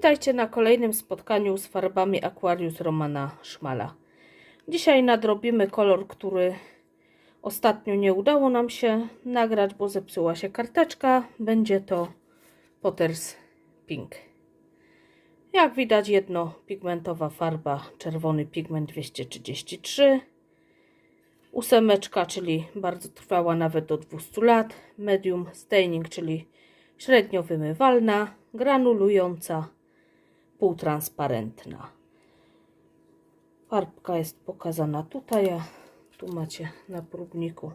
Witajcie na kolejnym spotkaniu z farbami Aquarius Romana Szmala. Dzisiaj nadrobimy kolor, który ostatnio nie udało nam się nagrać, bo zepsuła się karteczka. Będzie to Potters Pink. Jak widać jedno pigmentowa farba, czerwony pigment 233. Ósemeczka, czyli bardzo trwała nawet do 200 lat. Medium staining, czyli średnio wymywalna, granulująca, półtransparentna. Farbka jest pokazana tutaj, a tu macie na próbniku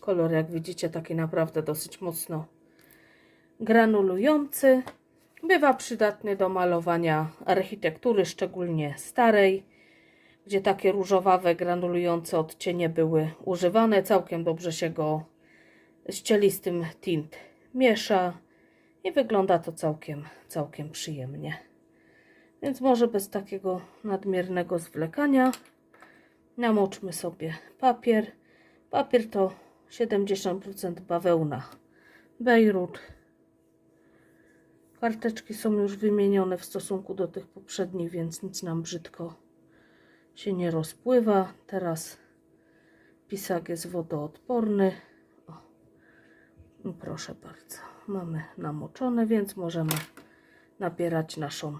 kolor, jak widzicie, taki naprawdę dosyć mocno granulujący. Bywa przydatny do malowania architektury, szczególnie starej, gdzie takie różowawe, granulujące odcienie były używane. Całkiem dobrze się go z cielistym tint miesza i wygląda to całkiem, całkiem przyjemnie. Więc może bez takiego nadmiernego zwlekania namoczmy sobie papier. Papier to 70% bawełna Bejrut. Karteczki są już wymienione w stosunku do tych poprzednich, więc nic nam brzydko się nie rozpływa. Teraz pisak jest wodoodporny. O, proszę bardzo, mamy namoczone, więc możemy nabierać naszą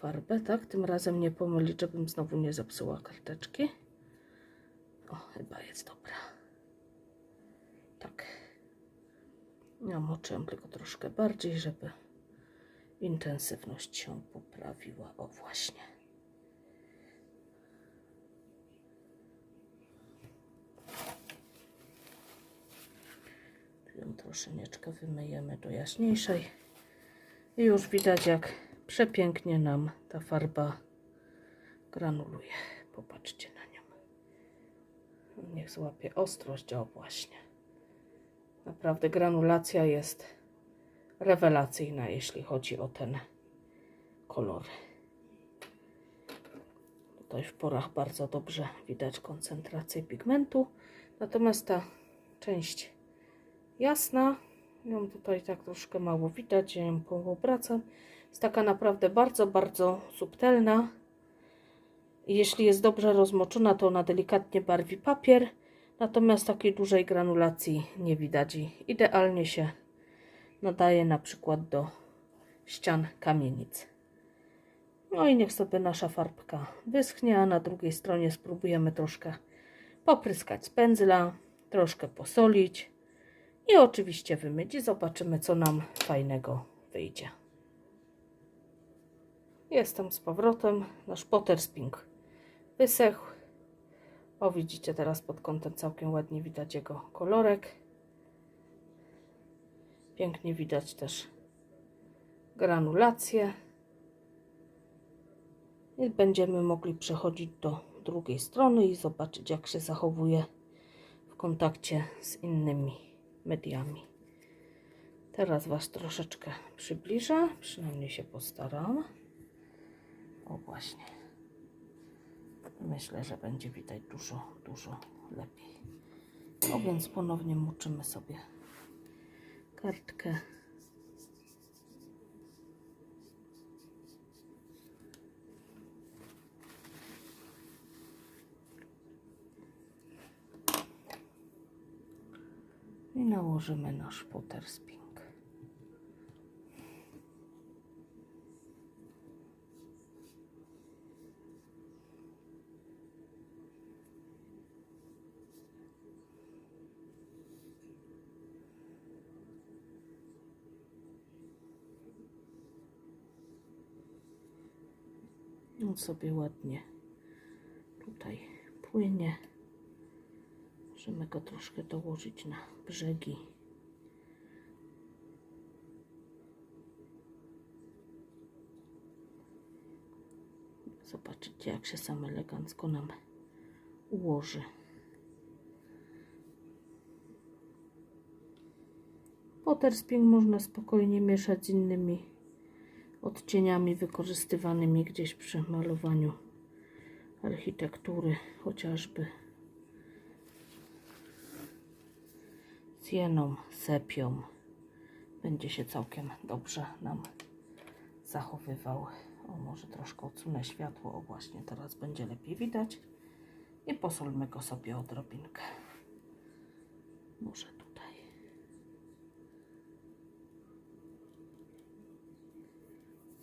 farbę, tak? Tym razem nie pomylić, żebym znowu nie zepsuła karteczki. O, chyba jest dobra. Tak. Namoczyłem tylko troszkę bardziej, żeby intensywność się poprawiła. O, właśnie. Ją troszeczkę wymyjemy do jaśniejszej. I już widać, jak przepięknie nam ta farba granuluje. Popatrzcie na nią. Niech złapie ostrość, o właśnie. Naprawdę granulacja jest rewelacyjna, jeśli chodzi o ten kolor. Tutaj w porach bardzo dobrze widać koncentrację pigmentu. Natomiast ta część jasna, ją tutaj tak troszkę mało widać, ja ją obracam. Jest taka naprawdę bardzo, bardzo subtelna. Jeśli jest dobrze rozmoczona, to ona delikatnie barwi papier. Natomiast takiej dużej granulacji nie widać i idealnie się nadaje na przykład do ścian kamienic. No i niech sobie nasza farbka wyschnie, a na drugiej stronie spróbujemy troszkę popryskać z pędzla, troszkę posolić i oczywiście wymyć i zobaczymy, co nam fajnego wyjdzie. Jestem z powrotem. Nasz Potters Pink wysechł. O, widzicie teraz pod kątem całkiem ładnie widać jego kolorek. Pięknie widać też granulację. I będziemy mogli przechodzić do drugiej strony i zobaczyć, jak się zachowuje w kontakcie z innymi mediami. Teraz Was troszeczkę przybliżę, przynajmniej się postaram. O właśnie. Myślę, że będzie widać dużo, dużo lepiej. No więc ponownie muczymy sobie kartkę. I nałożymy nasz Potters Pink. On sobie ładnie tutaj płynie. Możemy go troszkę dołożyć na brzegi. Zobaczycie, jak się sam elegancko nam ułoży. Potterspin można spokojnie mieszać z innymi odcieniami wykorzystywanymi gdzieś przy malowaniu architektury, chociażby z jeną, sepią. Będzie się całkiem dobrze nam zachowywał. O, może troszkę odsunę światło. O, właśnie teraz będzie lepiej widać. I posolmy go sobie odrobinkę. Może tutaj.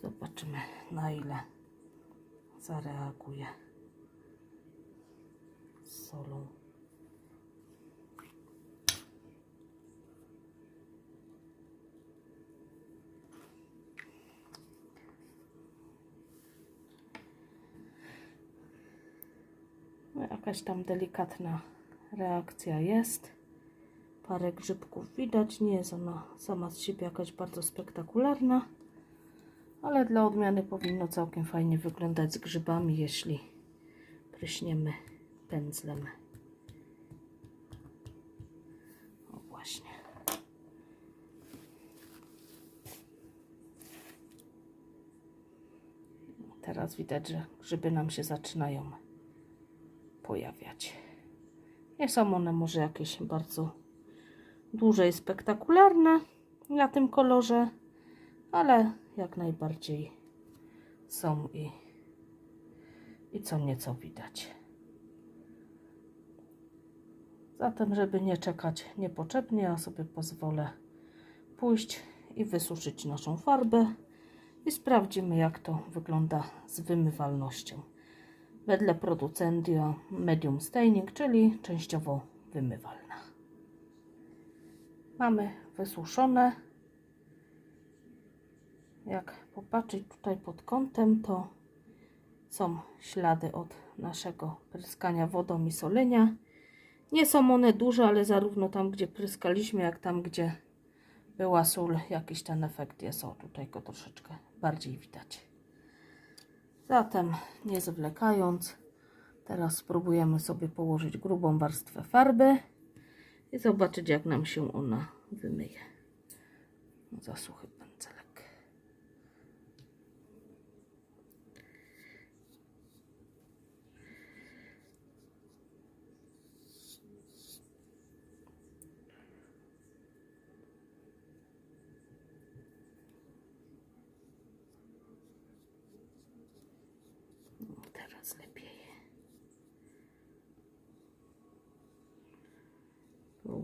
Zobaczymy na ile zareaguje z solą. No, Jakaś tam delikatna reakcja jest. Parę grzybków widać. Nie jest ona sama z siebie jakaś bardzo spektakularna. Ale dla odmiany powinno całkiem fajnie wyglądać z grzybami, jeśli pryśniemy pędzlem. O właśnie. Teraz widać, że grzyby nam się zaczynają pojawiać. Nie są one może jakieś bardzo duże i spektakularne na tym kolorze, ale jak najbardziej są i, i co nieco widać. Zatem, żeby nie czekać niepotrzebnie, ja sobie pozwolę pójść i wysuszyć naszą farbę i sprawdzimy, jak to wygląda z wymywalnością. Wedle producentia medium staining, czyli częściowo wymywalna. Mamy wysuszone. Jak popatrzeć tutaj pod kątem, to są ślady od naszego pryskania wodą i solenia. Nie są one duże, ale zarówno tam, gdzie pryskaliśmy, jak tam, gdzie była sól, jakiś ten efekt jest. O, tutaj go troszeczkę bardziej widać. Zatem, nie zwlekając, teraz spróbujemy sobie położyć grubą warstwę farby i zobaczyć, jak nam się ona wymyje. Za suchy pędzelek. No, Teraz lepiej.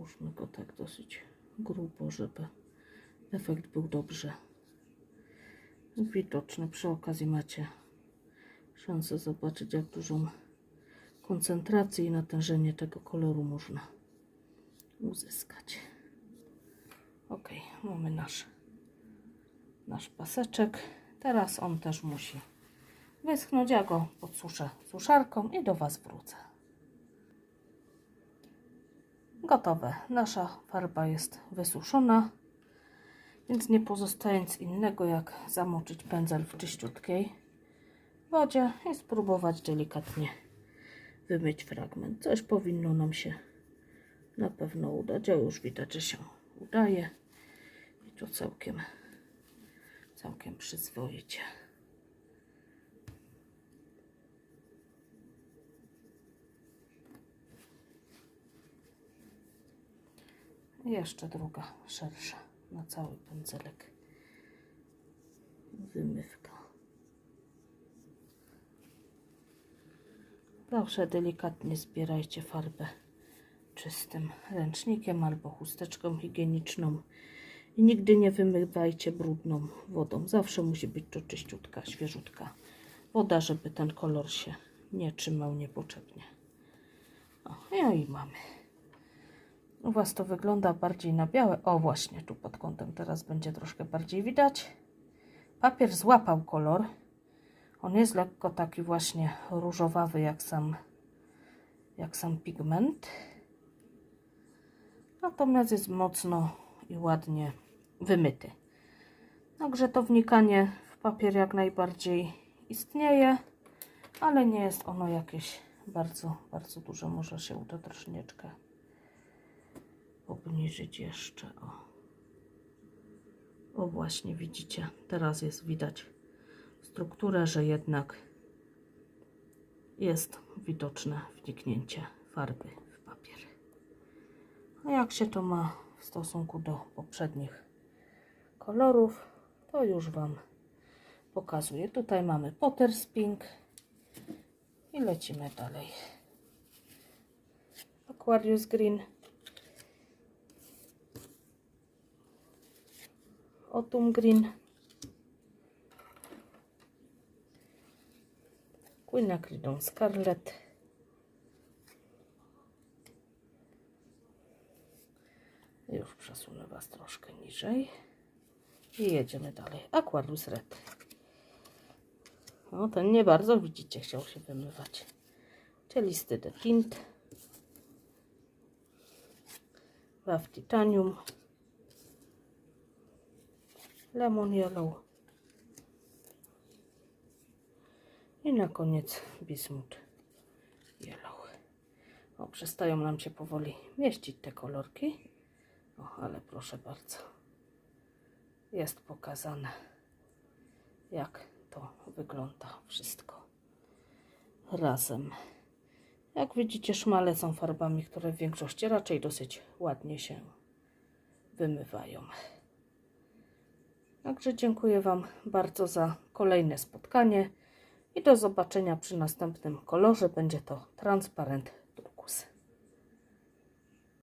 Połóżmy go tak dosyć grubo, żeby efekt był dobrze widoczny. Przy okazji macie szansę zobaczyć, jak dużą koncentrację i natężenie tego koloru można uzyskać. Ok, mamy nasz, nasz paseczek. Teraz on też musi wyschnąć. Ja go podsuszę suszarką i do Was wrócę. Gotowe. Nasza farba jest wysuszona, więc nie pozostaje nic innego jak zamoczyć pędzel w czyściutkiej wodzie i spróbować delikatnie wymyć fragment. Coś powinno nam się na pewno udać. O, już widać, że się udaje. I to całkiem, całkiem przyzwoicie. Jeszcze druga, szersza, na cały pędzelek. Wymywka. Proszę delikatnie zbierajcie farbę czystym ręcznikiem albo chusteczką higieniczną i nigdy nie wymywajcie brudną wodą. Zawsze musi być to czyściutka, świeżutka woda, żeby ten kolor się nie trzymał niepotrzebnie. O, no i mamy. U Was to wygląda bardziej na białe. O, właśnie, tu pod kątem teraz będzie troszkę bardziej widać. Papier złapał kolor. On jest lekko taki właśnie różowawy, jak sam, jak sam pigment. Natomiast jest mocno i ładnie wymyty. Także to wnikanie w papier jak najbardziej istnieje, ale nie jest ono jakieś bardzo, bardzo duże. Może się uda troszeczkę obniżyć jeszcze. O. o, właśnie widzicie, teraz jest widać strukturę, że jednak jest widoczne wniknięcie farby w papier. A jak się to ma w stosunku do poprzednich kolorów, to już Wam pokazuję. Tutaj mamy Potter's Pink i lecimy dalej. Aquarius Green. Autumn Green. Quinacridon Scarlet. Już przesunę Was troszkę niżej. I jedziemy dalej. Aquarius Red. No, ten nie bardzo, widzicie, chciał się wymywać. Cielisty de tint. Waw Titanium. Lemon Yellow. I na koniec Bismuth Yellow. O, przestają nam się powoli mieścić te kolorki. O, ale proszę bardzo. Jest pokazane, jak to wygląda wszystko razem. Jak widzicie, szmale są farbami, które w większości raczej dosyć ładnie się wymywają. Także dziękuję Wam bardzo za kolejne spotkanie i do zobaczenia przy następnym kolorze. Będzie to transparent